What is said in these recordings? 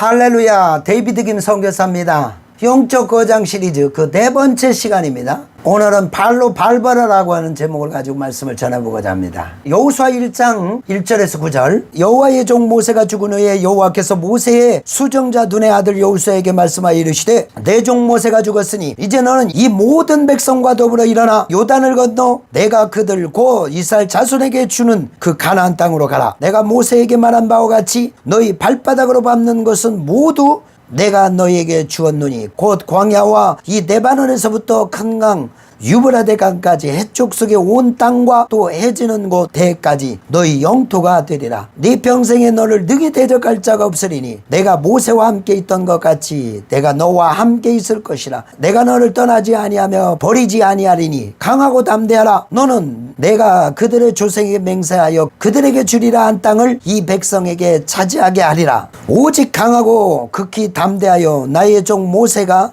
할렐루야. 데이비드 김 선교사입니다. 영적 거장 시리즈 그 네 번째 시간입니다 오늘은 발로 밟아라라고 하는 제목을 가지고 말씀을 전해보고자 합니다. 여호수아 1장 1절에서 9절. 여호와의 종 모세가 죽은 후에 여호와께서 모세의 수정자 눈의 아들 여호수아에게 말씀하여 이르시되 내 종 모세가 죽었으니 이제 너는 이 모든 백성과 더불어 일어나 요단을 건너 내가 그들 고 이스라엘 자손에게 주는 그 가나안 땅으로 가라. 내가 모세에게 말한 바와 같이 너희 발바닥으로 밟는 것은 모두 내가 너희에게 주었노니 곧 광야와 이 네바논에서부터 큰강 유브라데 강까지 해쪽 속의 온 땅과 또 해지는 곳 대까지 너희 영토가 되리라. 네 평생에 너를 능히 대적할 자가 없으리니 내가 모세와 함께 있던 것 같이 내가 너와 함께 있을 것이라. 내가 너를 떠나지 아니하며 버리지 아니하리니 강하고 담대하라. 너는 내가 그들의 조상에게 맹세하여 그들에게 주리라 한 땅을 이 백성에게 차지하게 하리라. 오직 강하고 극히 담대하여 나의 종 모세가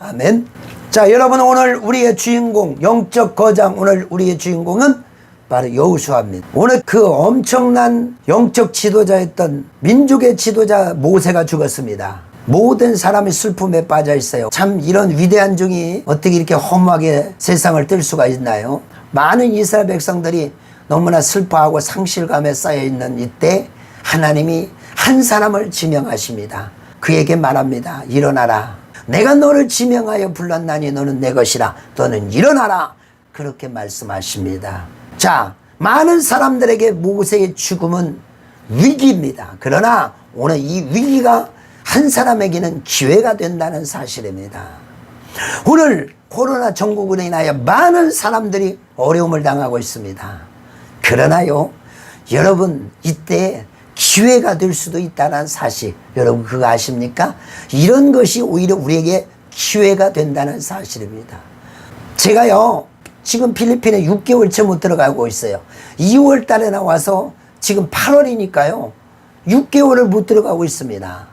아멘. 자, 여러분 오늘 우리의 주인공 영적 거장 오늘 우리의 주인공은 바로 여호수아입니다. 오늘 그 엄청난 영적 지도자였던 민족의 지도자 모세가 죽었습니다. 모든 사람이 슬픔에 빠져 있어요. 참 이런 위대한 종이 어떻게 이렇게 험하게 세상을 뜰 수가 있나요? 많은 이스라엘 백성들이 너무나 슬퍼하고 상실감에 쌓여 있는 이때 하나님이 한 사람을 지명하십니다. 그에게 말합니다. 일어나라. 내가 너를 지명하여 불렀나니 너는 내 것이라. 너는 일어나라. 그렇게 말씀하십니다. 자, 많은 사람들에게 모세의 죽음은 위기입니다. 그러나 오늘 이 위기가 한 사람에게는 기회가 된다는 사실입니다. 오늘 코로나 전국으로 인하여 많은 사람들이 어려움을 당하고 있습니다. 그러나요, 여러분, 이때 기회가 될 수도 있다는 사실, 여러분 그거 아십니까? 이런 것이 오히려 우리에게 기회가 된다는 사실입니다. 제가요, 지금 필리핀에 6개월째 못 들어가고 있어요. 2월 달에 나와서 지금 8월이니까요, 6개월을 못 들어가고 있습니다.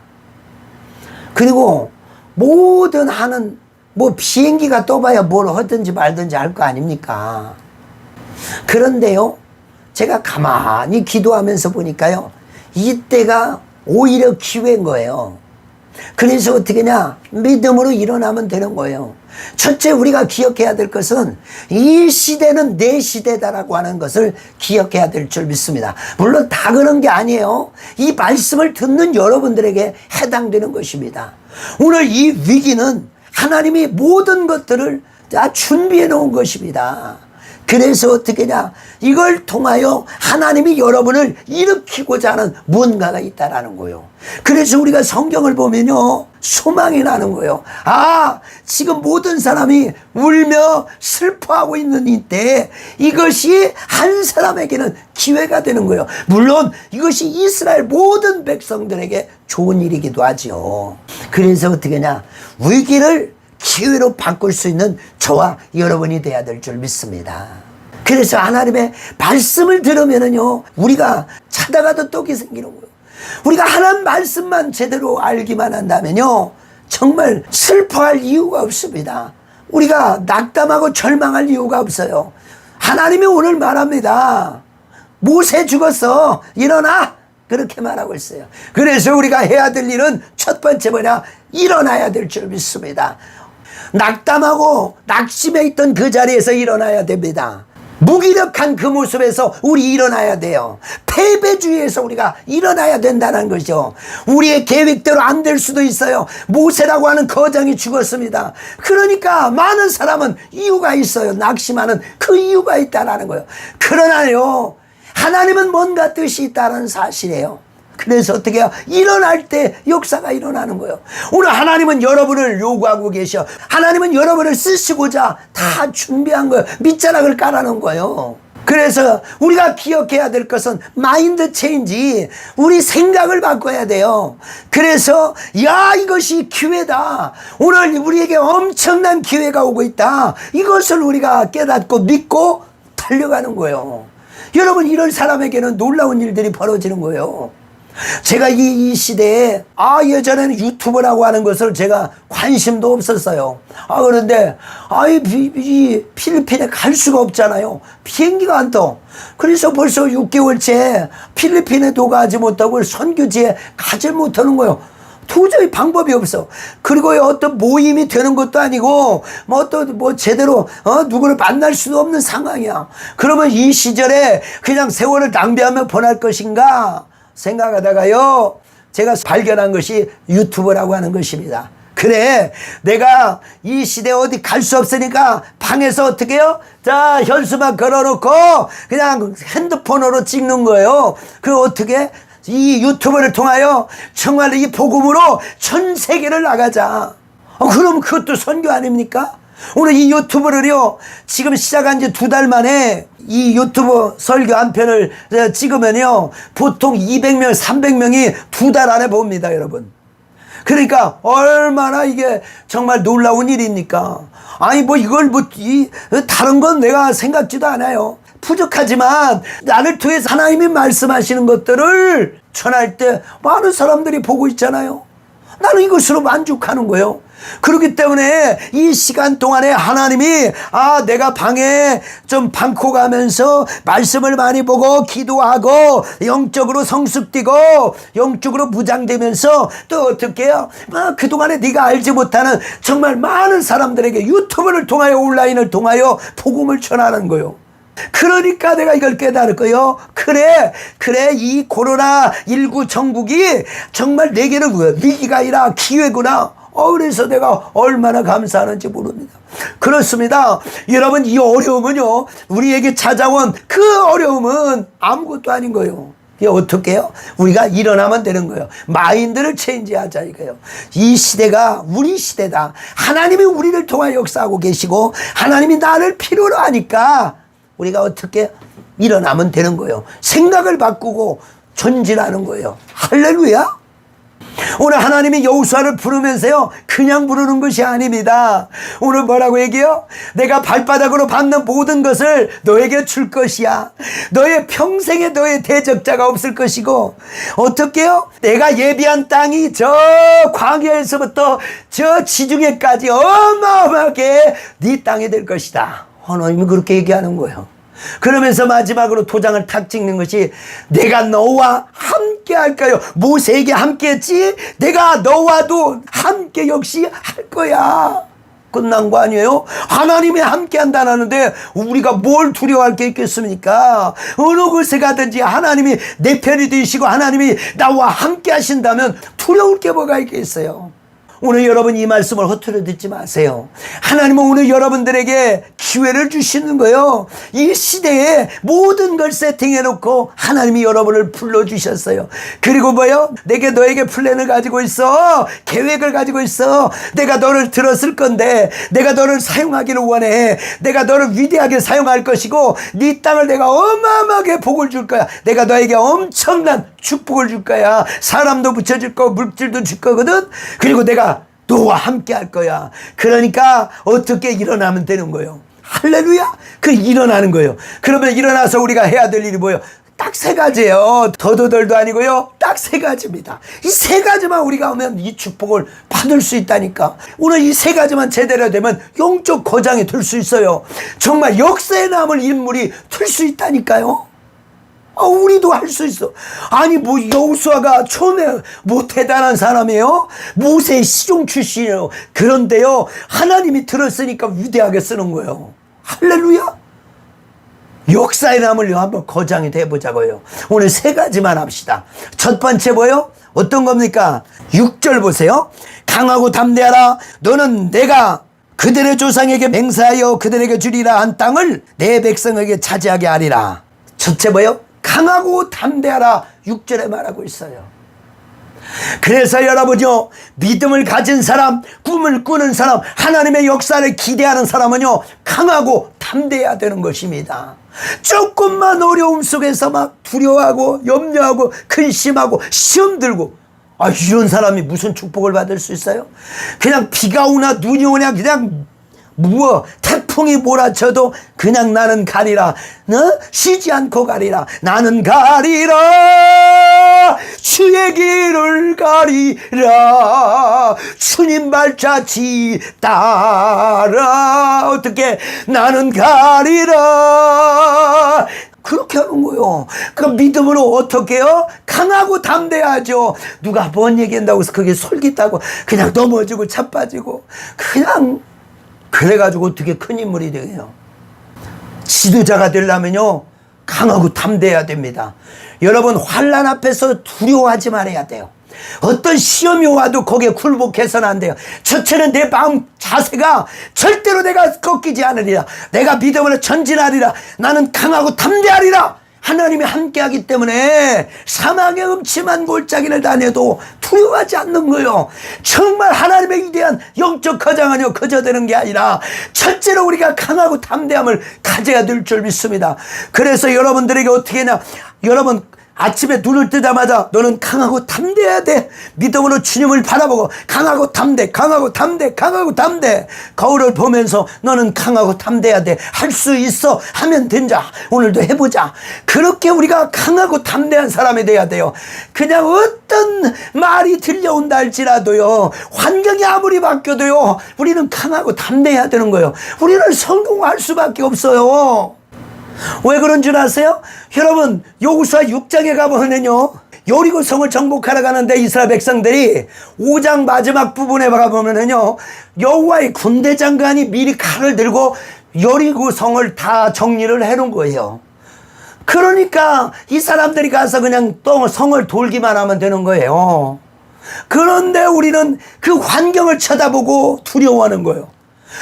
그리고 모든 하는 뭐 비행기가 떠봐야 뭘 하든지 말든지 할 거 아닙니까? 그런데요, 제가 가만히 기도하면서 보니까요, 이때가 오히려 기회인 거예요. 그래서 어떻게 냐? 믿음으로 일어나면 되는 거예요. 첫째, 우리가 기억해야 될 것은 이 시대는 내 시대다라고 하는 것을 기억해야 될 줄 믿습니다. 물론 다 그런 게 아니에요. 이 말씀을 듣는 여러분들에게 해당되는 것입니다. 오늘 이 위기는 하나님이 모든 것들을 다 준비해 놓은 것입니다. 그래서 어떻게냐? 이걸 통하여 하나님이 여러분을 일으키고자 하는 무언가가 있다라는 거요. 그래서 우리가 성경을 보면요. 소망이 나는 거예요. 아, 지금 모든 사람이 울며 슬퍼하고 있는 이때 이것이 한 사람에게는 기회가 되는 거예요. 물론 이것이 이스라엘 모든 백성들에게 좋은 일이기도 하죠. 그래서 어떻게 냐? 위기를 기회로 바꿀 수 있는 저와 여러분이 돼야 될 줄 믿습니다. 그래서 하나님의 말씀을 들으면은요, 우리가 찾아가도 떡이 생기는 거예요. 우리가 하나님 말씀만 제대로 알기만 한다면요, 정말 슬퍼할 이유가 없습니다. 우리가 낙담하고 절망할 이유가 없어요. 하나님이 오늘 말합니다. 모세 죽었어. 일어나. 그렇게 말하고 있어요. 그래서 우리가 해야 될 일은 첫 번째 뭐냐? 일어나야 될 줄 믿습니다. 낙담하고 낙심해 있던 그 자리에서 일어나야 됩니다. 무기력한 그 모습에서 우리 일어나야 돼요. 패배주의에서 우리가 일어나야 된다는 거죠. 우리의 계획대로 안 될 수도 있어요. 모세라고 하는 거장이 죽었습니다. 그러니까 많은 사람은 이유가 있어요. 낙심하는 그 이유가 있다라는 거예요. 그러나요, 하나님은 뭔가 뜻이 있다는 사실이에요. 그래서 어떻게 해요? 일어날 때 역사가 일어나는 거예요. 오늘 하나님은 여러분을 요구하고 계셔. 하나님은 여러분을 쓰시고자 다 준비한 거예요. 밑자락을 깔아놓은 거예요. 그래서 우리가 기억해야 될 것은 마인드 체인지 우리 생각을 바꿔야 돼요. 그래서 야 이것이 기회다. 오늘 우리에게 엄청난 기회가 오고 있다. 이것을 우리가 깨닫고 믿고 달려가는 거예요. 여러분 이런 사람에게는 놀라운 일들이 벌어지는 거예요. 제가 이, 이 시대에 아 예전에는 유튜브라고 하는 것을 제가 관심도 없었어요. 아 그런데 아이 비- 이 필리핀에 갈 수가 없잖아요. 비행기가 안 떠. 그래서 벌써 6개월째 필리핀에도 가지 못하고 선교지에 가지 못하는 거예요. 도저히 방법이 없어. 그리고 어떤 모임이 되는 것도 아니고, 뭐 어떤 뭐 제대로, 어, 누구를 만날 수도 없는 상황이야. 그러면 이 시절에 그냥 세월을 낭비하며 보낼 것인가 생각하다가요, 제가 발견한 것이 유튜브라고 하는 것입니다. 그래, 내가 이 시대 어디 갈 수 없으니까 방에서 어떻게 해요? 자, 현수막 걸어놓고 그냥 핸드폰으로 찍는 거예요. 그 어떻게? 이 유튜브를 통하여 정말 이 복음으로 전 세계를 나가자. 어, 그럼 그것도 선교 아닙니까? 오늘 이 유튜브를요, 지금 시작한 지 두 달 만에 이 유튜브 설교 한 편을 어, 찍으면요, 보통 200명, 300명이 두 달 안에 봅니다, 여러분. 그러니까 얼마나 이게 정말 놀라운 일입니까? 아니 뭐 이걸 뭐 이 다른 건 내가 생각지도 않아요. 부족하지만 나를 통해서 하나님이 말씀하시는 것들을 전할 때 많은 사람들이 보고 있잖아요. 나는 이것으로 만족하는 거예요. 그렇기 때문에 이 시간 동안에 하나님이 아 내가 방에 좀 방코 가면서 말씀을 많이 보고 기도하고 영적으로 성숙되고 영적으로 무장되면서 또 어떻게 해요? 아, 그동안에 네가 알지 못하는 정말 많은 사람들에게 유튜브를 통하여 온라인을 통하여 복음을 전하는 거예요. 그러니까 내가 이걸 깨달을 거요. 그래, 그래, 이 코로나19 정국이 정말 내게는 뭐 위기가 아니라 기회구나. 어, 그래서 내가 얼마나 감사하는지 모릅니다. 그렇습니다. 여러분, 이 어려움은요, 우리에게 찾아온 그 어려움은 아무것도 아닌 거예요. 이게 어떻게 해요? 우리가 일어나면 되는 거예요. 마인드를 체인지하자 이거예요. 이 시대가 우리 시대다. 하나님이 우리를 통하여 역사하고 계시고 하나님이 나를 필요로 하니까 우리가 어떻게 일어나면 되는 거예요. 생각을 바꾸고 전진하는 거예요. 할렐루야. 오늘 하나님이 여우수아를 부르면서요 그냥 부르는 것이 아닙니다 오늘 뭐라고 얘기해요? 내가 발바닥으로 밟는 모든 것을 너에게 줄 것이야 너의 평생에 너의 대적자가 없을 것이고 어떻게 해요? 내가 예비한 땅이 저 광야에서부터 저 지중해까지 어마어마하게 네 땅이 될 것이다 하나님이 그렇게 얘기하는 거예요 그러면서 마지막으로 도장을 탁 찍는 것이 내가 너와 함께 할까요? 모세에게 함께 했지? 내가 너와도 함께 역시 할 거야. 끝난 거 아니에요? 하나님이 함께 한다는데 우리가 뭘 두려워할 게 있겠습니까? 어느 곳에 가든지 하나님이 내 편이 되시고 하나님이 나와 함께 하신다면 두려울 게 뭐가 있겠어요? 오늘 여러분 이 말씀을 허투루 듣지 마세요. 하나님은 오늘 여러분들에게 기회를 주시는 거예요. 이 시대에 모든 걸 세팅해 놓고 하나님이 여러분을 불러 주셨어요. 그리고 뭐요? 내게 너에게 플랜을 가지고 있어. 계획을 가지고 있어. 내가 너를 들었을 건데 내가 너를 사용하기를 원해. 내가 너를 위대하게 사용할 것이고 네 땅을 내가 어마어마하게 복을 줄 거야. 내가 너에게 엄청난 축복을 줄 거야. 사람도 붙여줄 거, 물질도 줄 거거든. 그리고 내가 너와 함께 할 거야. 그러니까 어떻게 일어나면 되는 거예요. 할렐루야. 그 일어나는 거예요. 그러면 일어나서 우리가 해야 될 일이 뭐예요? 딱 세 가지예요. 더더덜도 아니고요. 딱 세 가지입니다. 이 세 가지만 우리가 하면 이 축복을 받을 수 있다니까. 오늘 이 세 가지만 제대로 되면 영적 거장이 될 수 있어요. 정말 역사에 남을 인물이 될 수 있다니까요. 아, 우리도 할 수 있어. 아니, 뭐, 여우수아가 처음에 뭐 대단한 사람이에요? 모세 시종 출신이에요. 그런데요, 하나님이 들었으니까 위대하게 쓰는 거예요. 할렐루야? 역사에 남으려 한번 거장이 돼보자고요. 오늘 세 가지만 합시다. 첫 번째 뭐요? 어떤 겁니까? 6절 보세요. 강하고 담대하라. 너는 내가 그들의 조상에게 맹세하여 그들에게 주리라 한 땅을 내 백성에게 차지하게 하리라. 첫째 뭐요? 강하고 담대하라. 6절에 말하고 있어요. 그래서 여러분요, 믿음을 가진 사람, 꿈을 꾸는 사람, 하나님의 역사를 기대하는 사람은요, 강하고 담대해야 되는 것입니다. 조금만 어려움 속에서 막 두려워하고 염려하고 근심하고 시험 들고 아 이런 사람이 무슨 축복을 받을 수 있어요? 그냥 비가 오나 눈이 오냐 그냥 무어 태풍이 몰아쳐도 그냥 나는 가리라 어? 쉬지 않고 가리라 나는 가리라 주의 길을 가리라 주님 발자취 따라 어떻게 나는 가리라 그렇게 하는 거요. 그 믿음으로 어떻게요? 강하고 담대하죠. 누가 뭔 얘기한다고 해서 그게 솔깃하고 그냥 넘어지고 차빠지고 그냥 그래가지고 어떻게 큰 인물이 되요? 지도자가 되려면요 강하고 담대해야 됩니다. 여러분 환란 앞에서 두려워하지 말아야 돼요. 어떤 시험이 와도 거기에 굴복해서는 안 돼요. 첫째는 내 마음 자세가 절대로 내가 꺾이지 않으리라. 내가 믿음으로 전진하리라. 나는 강하고 담대하리라. 하나님이 함께하기 때문에 사망의 음침한 골짜기를 다녀도 두려워하지 않는 거요. 정말 하나님의 위대한 영적 거장하여 거저되는 게 아니라 첫째로 우리가 강하고 담대함을 가져야 될 줄 믿습니다. 그래서 여러분들에게 어떻게 하냐. 여러분 아침에 눈을 뜨자마자 너는 강하고 담대해야 돼. 믿음으로 주님을 바라보고 강하고 담대, 강하고 담대, 강하고 담대. 거울을 보면서 너는 강하고 담대해야 돼. 할 수 있어. 하면 된자. 오늘도 해보자. 그렇게 우리가 강하고 담대한 사람이 돼야 돼요. 그냥 어떤 말이 들려온다 할지라도요. 환경이 아무리 바뀌어도요. 우리는 강하고 담대해야 되는 거예요. 우리는 성공할 수밖에 없어요. 왜 그런 줄 아세요? 여러분, 요구수아 6장에 가보면요. 요리고 성을 정복하러 가는데 이스라엘 백성들이 5장 마지막 부분에 가보면요. 여호와의 군대 장관이 미리 칼을 들고 요리고 성을 다 정리를 해놓은 거예요. 그러니까 이 사람들이 가서 그냥 또 성을 돌기만 하면 되는 거예요. 그런데 우리는 그 환경을 쳐다보고 두려워하는 거예요.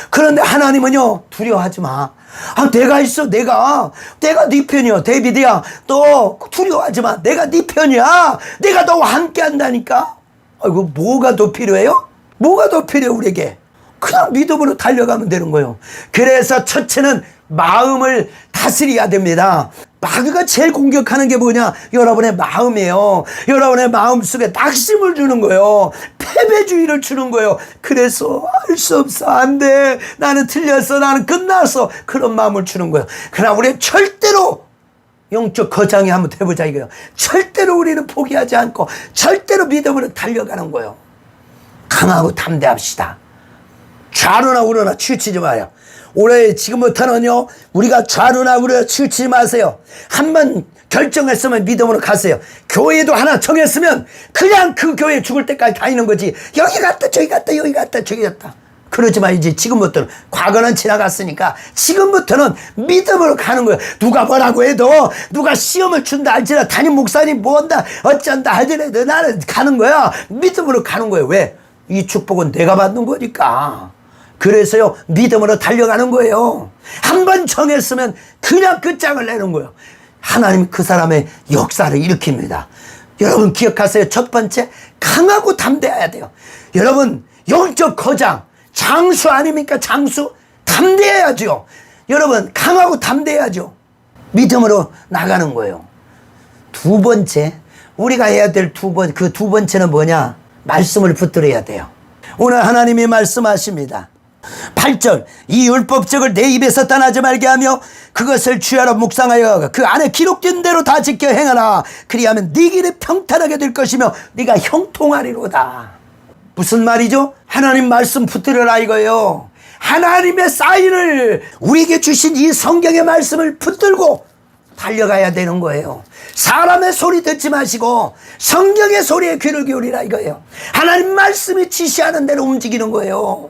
그런데 하나님은요 두려워하지 마. 아 내가 있어 내가 내가 네 편이야 데이비드야 너 두려워하지 마. 내가 네 편이야. 내가 너와 함께 한다니까. 아이고 뭐가 더 필요해요? 뭐가 더 필요해 우리에게? 그냥 믿음으로 달려가면 되는 거예요. 그래서 첫째는 마음을 다스려야 됩니다. 마귀가 제일 공격하는 게 뭐냐? 여러분의 마음이에요. 여러분의 마음 속에 낙심을 주는 거예요. 패배주의를 주는 거예요. 그래서 할 수 없어. 안 돼. 나는 틀렸어. 나는 끝났어. 그런 마음을 주는 거예요. 그러나 우리 절대로 영적 거장이 한번 해보자 이거예요. 절대로 우리는 포기하지 않고 절대로 믿음으로 달려가는 거예요. 강하고 담대합시다. 좌로나 우로나 치우치지 마요. 올해 지금부터는요, 우리가 좌로나 우로나 치우치지 마세요. 한번 결정했으면 믿음으로 가세요. 교회도 하나 정했으면 그냥 그 교회 죽을 때까지 다니는 거지. 여기 갔다, 저기 갔다, 여기 갔다, 저기 갔다. 그러지 마, 이제 지금부터는. 과거는 지나갔으니까 지금부터는 믿음으로 가는 거예요. 누가 뭐라고 해도 누가 시험을 준다 할지라 담임 목사님 뭐한다, 어쩐다 할지라도 나는 가는 거야. 믿음으로 가는 거예요. 왜? 이 축복은 내가 받는 거니까. 그래서요, 믿음으로 달려가는 거예요. 한 번 정했으면 그냥 끝장을 내는 거예요. 하나님 그 사람의 역사를 일으킵니다. 여러분 기억하세요. 첫 번째, 강하고 담대해야 돼요. 여러분, 영적 거장, 장수 아닙니까? 장수? 담대해야죠. 여러분, 강하고 담대해야죠. 믿음으로 나가는 거예요. 두 번째, 우리가 해야 될 두 번, 그 두 번째는 뭐냐? 말씀을 붙들어야 돼요. 오늘 하나님이 말씀하십니다. 8절 이 율법적을 내 입에서 떠나지 말게 하며 그것을 주야로 묵상하여 그 안에 기록된 대로 다 지켜 행하라 그리하면 네 길이 평탄하게 될 것이며 네가 형통하리로다 무슨 말이죠? 하나님 말씀 붙들어라 이거예요 하나님의 사인을 우리에게 주신 이 성경의 말씀을 붙들고 달려가야 되는 거예요. 사람의 소리 듣지 마시고 성경의 소리에 귀를 기울이라 이거예요. 하나님 말씀이 지시하는 대로 움직이는 거예요.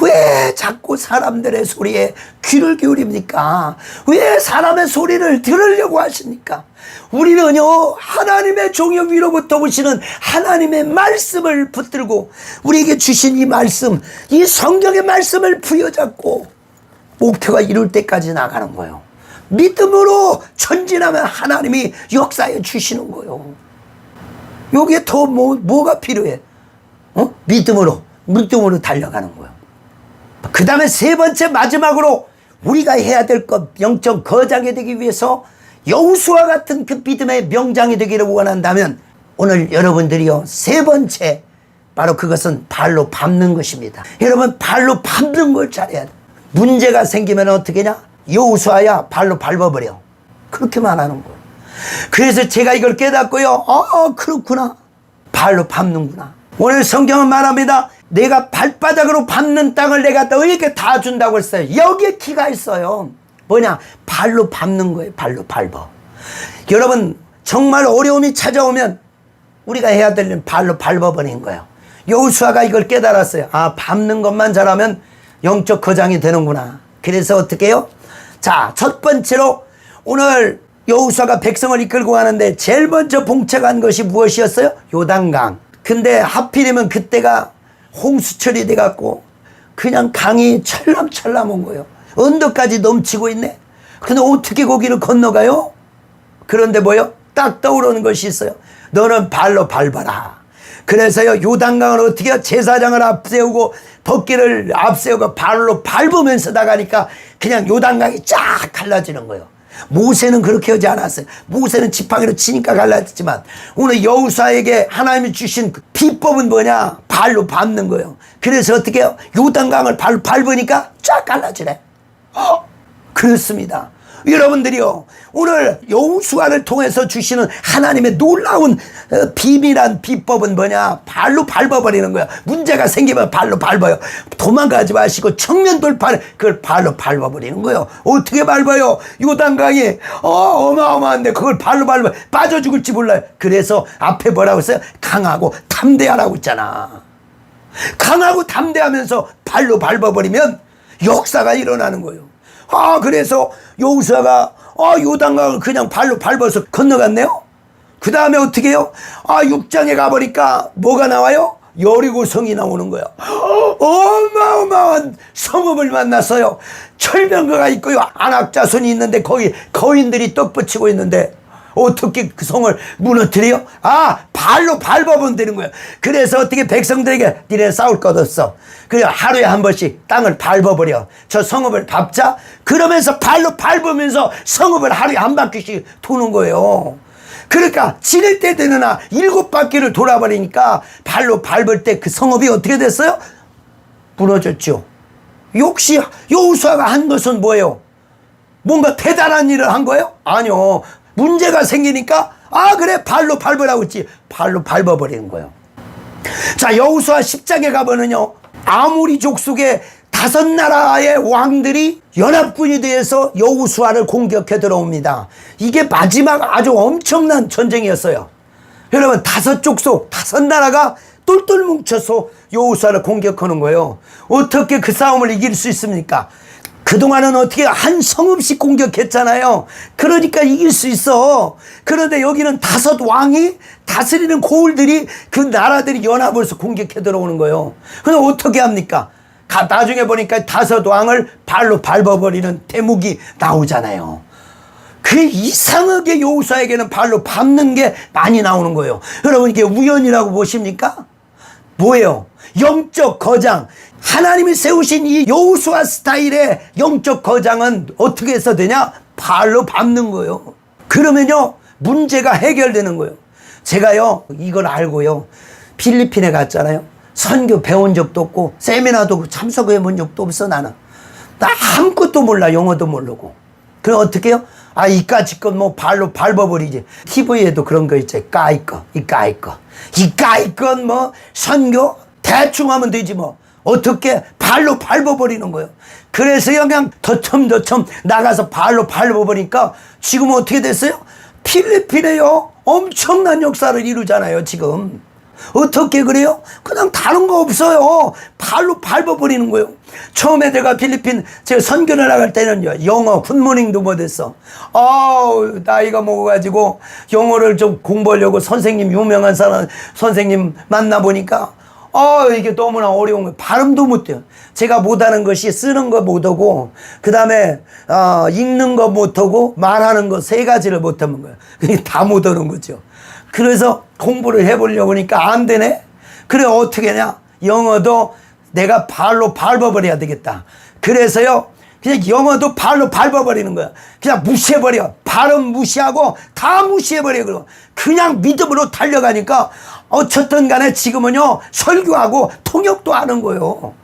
왜 자꾸 사람들의 소리에 귀를 기울입니까? 왜 사람의 소리를 들으려고 하십니까? 우리는요, 하나님의 종역 위로부터 오시는 하나님의 말씀을 붙들고, 우리에게 주신 이 말씀, 이 성경의 말씀을 부여잡고, 목표가 이룰 때까지 나가는 거예요. 믿음으로 전진하면 하나님이 역사해 주시는 거예요. 여기에 더 뭐, 뭐가 필요해? 어? 믿음으로, 믿음으로 달려가는 거예요. 그 다음에 세 번째 마지막으로 우리가 해야 될 것 영적 거장이 되기 위해서 여우수와 같은 그 믿음의 명장이 되기를 원한다면 오늘 여러분들이요 세 번째 바로 그것은 발로 밟는 것입니다. 여러분 발로 밟는 걸 잘해야 돼. 문제가 생기면 어떻게 냐 여우수아야 발로 밟아버려. 그렇게 말하는 거예요. 그래서 제가 이걸 깨닫고요. 어 그렇구나. 발로 밟는구나. 오늘 성경은 말합니다. 내가 발바닥으로 밟는 땅을 내가 너에게 다 준다고 했어요. 여기에 키가 있어요. 뭐냐? 발로 밟는 거예요. 발로 밟아. 여러분, 정말 어려움이 찾아오면 우리가 해야 될 일은 발로 밟아버린 거예요. 여우수아가 이걸 깨달았어요. 아, 밟는 것만 잘하면 영적 거장이 되는구나. 그래서 어떻게 해요? 자, 첫 번째로 오늘 여우수아가 백성을 이끌고 가는데 제일 먼저 봉착한 것이 무엇이었어요? 요단강. 근데 하필이면 그때가 홍수철이 돼갖고 그냥 강이 철람철람 온 거예요. 언덕까지 넘치고 있네. 근데 어떻게 거기를 건너가요? 그런데 뭐요? 딱 떠오르는 것이 있어요. 너는 발로 밟아라. 그래서요, 요단강을 어떻게 해요? 제사장을 앞세우고 벗기를 앞세우고 발로 밟으면서 나가니까 그냥 요단강이 쫙 갈라지는 거예요. 모세는 그렇게 하지 않았어요. 모세는 지팡이로 치니까 갈라졌지만 오늘 여우사에게 하나님이 주신 그 비법은 뭐냐? 발로 밟는 거예요. 그래서 어떻게 해요? 요단강을 발로 밟으니까 쫙 갈라지네. 어? 그렇습니다. 여러분들이요 오늘 여우수아를 통해서 주시는 하나님의 놀라운 어, 비밀한 비법은 뭐냐? 발로 밟아버리는 거야. 문제가 생기면 발로 밟아요. 도망가지 마시고 정면 돌파를 그걸 발로 밟아버리는 거예요. 어떻게 밟아요? 요단강이 어, 어마어마한데 그걸 발로 밟아 빠져 죽을지 몰라요. 그래서 앞에 뭐라고 했어요? 강하고 담대하라고 했잖아. 강하고 담대하면서 발로 밟아버리면 역사가 일어나는 거예요 아 그래서 여우수아가 아 요단강을 그냥 발로 밟아서 건너갔네요. 그 다음에 어떻게 해요? 아 육장에 가보니까 뭐가 나와요? 여리고 성이 나오는 거예요. 어마어마한 성읍을 만났어요. 철병거가 있고요. 안악자손이 있는데 거기 거인들이 떡 붙이고 있는데 어떻게 그 성을 무너뜨려요? 아, 발로 밟아보면 되는 거예요. 그래서 어떻게 백성들에게 니네 싸울 것 없어. 그래 하루에 한 번씩 땅을 밟아버려. 저 성읍을 밟자. 그러면서 발로 밟으면서 성읍을 하루에 한 바퀴씩 도는 거예요. 그러니까 지낼 때 되느나 일곱 바퀴를 돌아버리니까 발로 밟을 때 그 성읍이 어떻게 됐어요? 무너졌죠. 역시 여우수아가 한 것은 뭐예요? 뭔가 대단한 일을 한 거예요? 아니요. 문제가 생기니까 아 그래 발로 밟으라고 했지 발로 밟아버리는 거예요. 자 여우수아 10장에 가보면요 아무리 족속의 다섯 나라의 왕들이 연합군이 되어서 여우수아를 공격해 들어옵니다. 이게 마지막 아주 엄청난 전쟁이었어요. 여러분 다섯 족속 다섯 나라가 똘똘 뭉쳐서 여우수아를 공격하는 거예요. 어떻게 그 싸움을 이길 수 있습니까? 그동안은 어떻게 한 성읍씩 공격했잖아요. 그러니까 이길 수 있어. 그런데 여기는 다섯 왕이 다스리는 고을들이 그 나라들이 연합을 해서 공격해 들어오는 거예요. 그럼 어떻게 합니까? 가- 나중에 보니까 다섯 왕을 발로 밟아버리는 대목이 나오잖아요. 그 이상하게 여우사에게는 발로 밟는 게 많이 나오는 거예요. 여러분 이게 우연이라고 보십니까? 뭐예요? 영적 거장. 하나님이 세우신 이 여우수아 스타일의 영적 거장은 어떻게 해서 되냐? 발로 밟는 거예요. 그러면요, 문제가 해결되는 거예요. 제가요, 이걸 알고요, 필리핀에 갔잖아요. 선교 배운 적도 없고, 세미나도 참석해 본 적도 없어, 나는. 나 아무것도 몰라, 영어도 모르고. 그럼 어떻게 해요? 아, 이까짓 건 뭐 발로 밟아버리지. TV에도 그런 거 있지. 까이 거, 이 까이 거. 이 까이 건뭐 선교 대충 하면 되지 뭐. 어떻게 발로 밟아버리는 거예요. 그래서 그냥 더첨더첨 나가서 발로 밟아버리니까 지금 어떻게 됐어요? 필리핀에요. 엄청난 역사를 이루잖아요, 지금. 어떻게 그래요? 그냥 다른 거 없어요. 발로 밟아버리는 거예요. 처음에 내가 필리핀 제가 선교를 나갈 때는요, 영어 굿모닝도 못했어. 아우, 나이가 먹어가지고 영어를 좀 공부하려고 선생님, 유명한 사람, 선생님 만나보니까 아, 이게 너무나 어려운 거예요. 발음도 못해요. 제가 못하는 것이 쓰는 거 못하고, 그 다음에, 어, 읽는 거 못하고, 말하는 거 세 가지를 못하는 거예요. 다 못하는 거죠. 그래서 공부를 해보려고 하니까 안 되네? 그래, 어떻게 하냐? 영어도 내가 발로 밟아버려야 되겠다. 그래서요, 그냥 영어도 발로 밟아버리는 거야. 그냥 무시해버려. 발음 무시하고 다 무시해버려. 그럼 그냥 믿음으로 달려가니까 어쨌든 간에 지금은요, 설교하고 통역도 하는 거예요.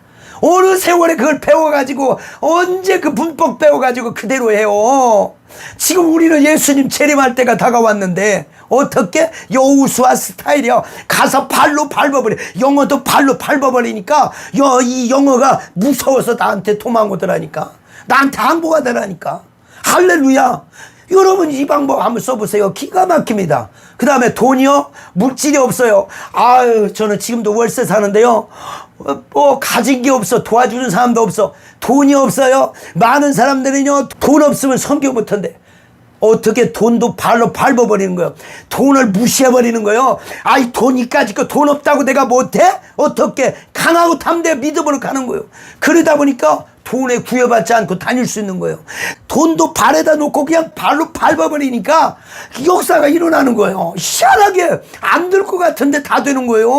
어느 세월에 그걸 배워가지고 언제 그 문법 배워가지고 그대로 해요. 지금 우리는 예수님 재림할 때가 다가왔는데 어떻게? 여우수와 스타일이요. 가서 발로 밟아버려. 영어도 발로 밟아버리니까 여, 이 영어가 무서워서 나한테 도망오더라니까. 나한테 항보가 되라니까. 할렐루야 여러분 이 방법 한번 써보세요 기가 막힙니다 그 다음에 돈이요 물질이 없어요 아유 저는 지금도 월세 사는데요 어, 뭐 가진 게 없어 도와주는 사람도 없어 돈이 없어요 많은 사람들은요 돈 없으면 성교 못한대 어떻게 돈도 발로 밟아버리는 거예요. 돈을 무시해버리는 거예요. 아이, 돈이 까짓거 돈 없다고 내가 못해? 어떻게? 강하고 담대 믿음으로 가는 거예요. 그러다 보니까 돈에 구애받지 않고 다닐 수 있는 거예요. 돈도 발에다 놓고 그냥 발로 밟아버리니까 역사가 일어나는 거예요. 희한하게 안 될 것 같은데 다 되는 거예요.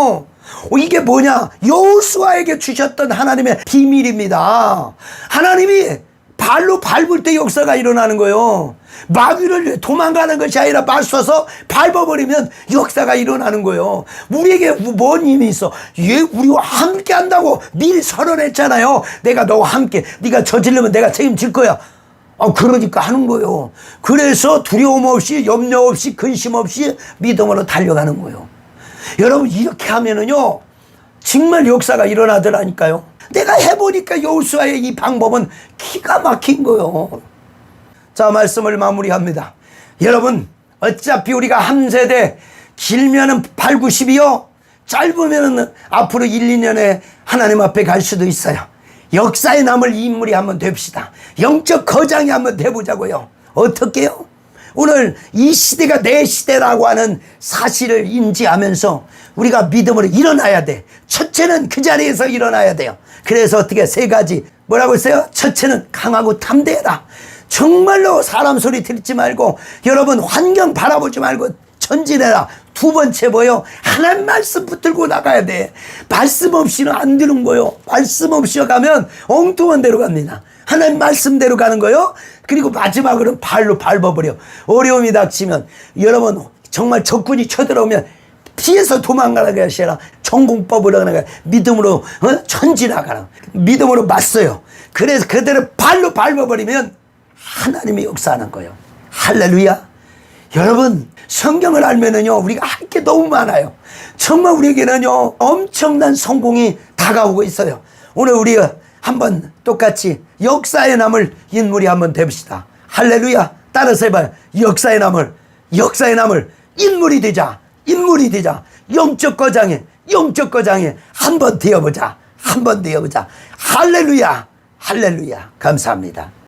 어, 이게 뭐냐? 여호수아에게 주셨던 하나님의 비밀입니다. 하나님이 발로 밟을 때 역사가 일어나는 거예요. 마귀를 도망가는 것이 아니라 맞서서 밟아버리면 역사가 일어나는 거예요. 우리에게 뭔 힘이 있어? 얘 우리와 함께 한다고 미리 선언했잖아요. 내가 너와 함께, 네가 저지르면 내가 책임질 거야. 아, 그러니까 하는 거예요. 그래서 두려움 없이, 염려 없이, 근심 없이 믿음으로 달려가는 거예요. 여러분, 이렇게 하면은요, 정말 역사가 일어나더라니까요. 내가 해보니까 여호수아의 이 방법은 기가 막힌 거예요. 자, 말씀을 마무리합니다. 여러분, 어차피 우리가 한 세대 길면은 8, 90이요. 짧으면은 앞으로 1, 2년에 하나님 앞에 갈 수도 있어요. 역사에 남을 인물이 한번 됩시다. 영적 거장이 한번 돼보자고요. 어떻게요? 오늘 이 시대가 내 시대라고 하는 사실을 인지하면서 우리가 믿음으로 일어나야 돼. 첫째는 그 자리에서 일어나야 돼요. 그래서 어떻게 세 가지 뭐라고 했어요? 첫째는 강하고 담대해라. 정말로 사람 소리 듣지 말고 여러분 환경 바라보지 말고 전진해라. 두 번째 뭐요? 하나님 말씀 붙들고 나가야 돼. 말씀 없이는 안 되는 거요. 말씀 없이 가면 엉뚱한 데로 갑니다. 하나님 말씀대로 가는 거요. 그리고 마지막으로는 발로 밟아버려. 어려움이 닥치면 여러분 정말 적군이 쳐들어오면 피해서 도망가라가 아니라 전공법으로 거야. 믿음으로 어? 전진하가라. 믿음으로 맞서요. 그래서 그대로 발로 밟아버리면 하나님의 역사하는 거예요. 할렐루야. 여러분 성경을 알면은요 우리가 할 게 너무 많아요. 정말 우리에게는요 엄청난 성공이 다가오고 있어요. 오늘 우리 한번 똑같이 역사에 남을 인물이 한번 됩시다. 할렐루야. 따라서 해봐요. 역사에 남을 역사에 남을 인물이 되자. 인물이 되자. 영적 거장에 영적 거장에 한번 되어보자. 한번 되어보자. 할렐루야. 할렐루야. 감사합니다.